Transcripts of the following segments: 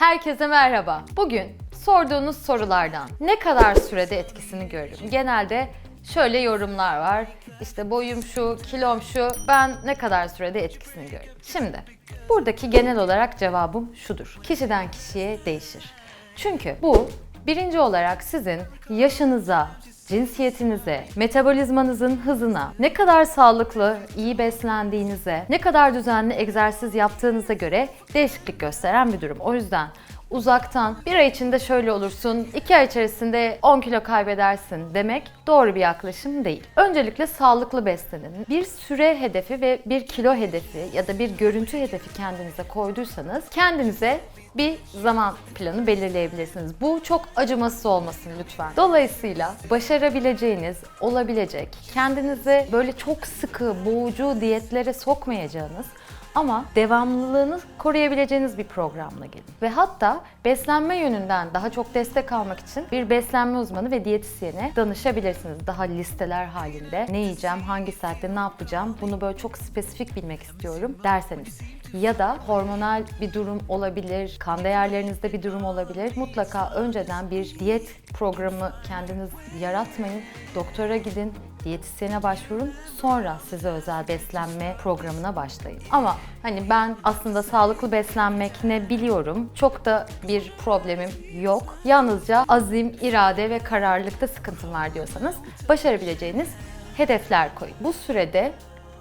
Herkese merhaba. Bugün sorduğunuz sorulardan ne kadar sürede etkisini görürüm? Genelde şöyle yorumlar var. İşte boyum şu, kilom şu. Ben ne kadar sürede etkisini görürüm? Şimdi buradaki genel olarak cevabım şudur. Kişiden kişiye değişir. Çünkü bu birinci olarak sizin yaşınıza, cinsiyetinize, metabolizmanızın hızına, ne kadar sağlıklı, iyi beslendiğinize, ne kadar düzenli egzersiz yaptığınıza göre değişiklik gösteren bir durum. O yüzden uzaktan bir ay içinde şöyle olursun, iki ay içerisinde 10 kilo kaybedersin demek doğru bir yaklaşım değil. Öncelikle sağlıklı beslenin. Bir süre hedefi ve bir kilo hedefi ya da bir görüntü hedefi kendinize koyduysanız kendinize bir zaman planı belirleyebilirsiniz. Bu çok acımasız olmasın lütfen. Dolayısıyla başarabileceğiniz, olabilecek, kendinizi böyle çok sıkı, boğucu diyetlere sokmayacağınız ama devamlılığını koruyabileceğiniz bir programla gelin. Ve hatta beslenme yönünden daha çok destek almak için bir beslenme uzmanı ve diyetisyene danışabilirsiniz. Daha listeler halinde ne yiyeceğim, hangi saatte ne yapacağım bunu böyle çok spesifik bilmek istiyorum derseniz ya da hormonal bir durum olabilir, kan değerlerinizde bir durum olabilir. Mutlaka önceden bir diyet programı kendiniz yaratmayın. Doktora gidin, diyetisyene başvurun. Sonra size özel beslenme programına başlayın. Ama hani ben aslında sağlıklı beslenmek ne biliyorum. Çok da bir problemim yok. Yalnızca azim, irade ve kararlılıkta sıkıntım var diyorsanız başarabileceğiniz hedefler koyun. Bu sürede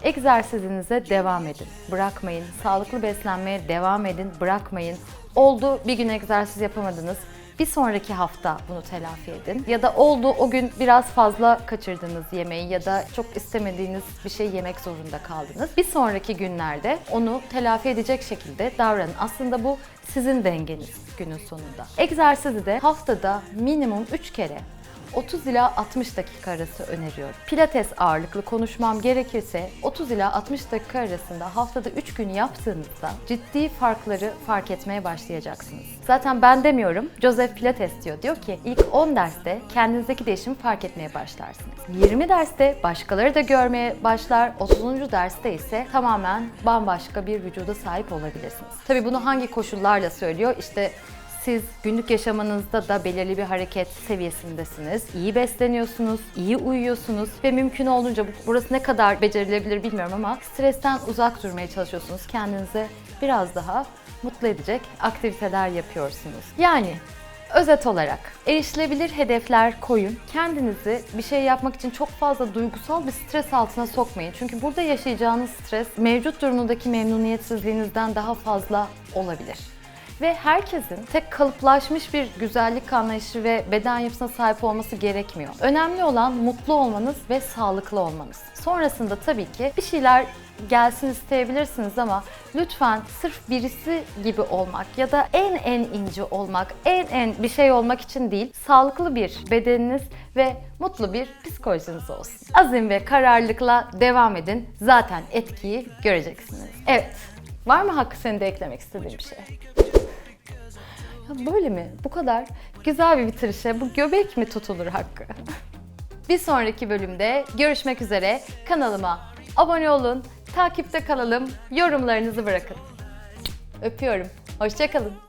Egzersizinize devam edin. Bırakmayın. Sağlıklı beslenmeye devam edin. Bırakmayın. Oldu bir gün egzersiz yapamadınız. Bir sonraki hafta bunu telafi edin. Ya da oldu o gün biraz fazla kaçırdınız yemeği ya da çok istemediğiniz bir şey yemek zorunda kaldınız. Bir sonraki günlerde onu telafi edecek şekilde davranın. Aslında bu sizin dengeniz günün sonunda. Egzersizi de haftada minimum 3 kere 30 ila 60 dakika arası öneriyorum. Pilates ağırlıklı konuşmam gerekirse 30 ila 60 dakika arasında haftada 3 gün yaptığınızda ciddi farkları fark etmeye başlayacaksınız. Zaten ben demiyorum, Joseph Pilates diyor. Diyor ki ilk 10 derste kendinizdeki değişimi fark etmeye başlarsınız. 20 derste başkaları da görmeye başlar. 30. derste ise tamamen bambaşka bir vücuda sahip olabilirsiniz. Tabii bunu hangi koşullarla söylüyor? İşte siz günlük yaşamınızda da belirli bir hareket seviyesindesiniz. İyi besleniyorsunuz, iyi uyuyorsunuz ve mümkün olduğunca bu- burası ne kadar becerilebilir bilmiyorum ama stresten uzak durmaya çalışıyorsunuz. Kendinize biraz daha mutlu edecek aktiviteler yapıyorsunuz. Yani Özet olarak erişilebilir hedefler koyun. Kendinizi bir şey yapmak için çok fazla duygusal bir stres altına sokmayın. Çünkü burada yaşayacağınız stres mevcut durumundaki memnuniyetsizliğinizden daha fazla olabilir. Ve herkesin tek kalıplaşmış bir güzellik anlayışı ve beden yapısına sahip olması gerekmiyor. Önemli olan mutlu olmanız ve sağlıklı olmanız. Sonrasında tabii ki bir şeyler gelsin isteyebilirsiniz ama lütfen sırf birisi gibi olmak ya da en en ince olmak, en en bir şey olmak için değil, sağlıklı bir bedeniniz ve mutlu bir psikolojiniz olsun. Azim ve kararlılıkla devam edin. Zaten etkiyi göreceksiniz. Evet. Var mı Hakkı senin de eklemek istediğin bir şey? Böyle mi? Bu kadar güzel bir bitirişe bu göbek mi tutulur Hakkı? bir sonraki bölümde görüşmek üzere. Kanalıma abone olun, takipte kalalım, yorumlarınızı bırakın. Öpüyorum. Hoşçakalın.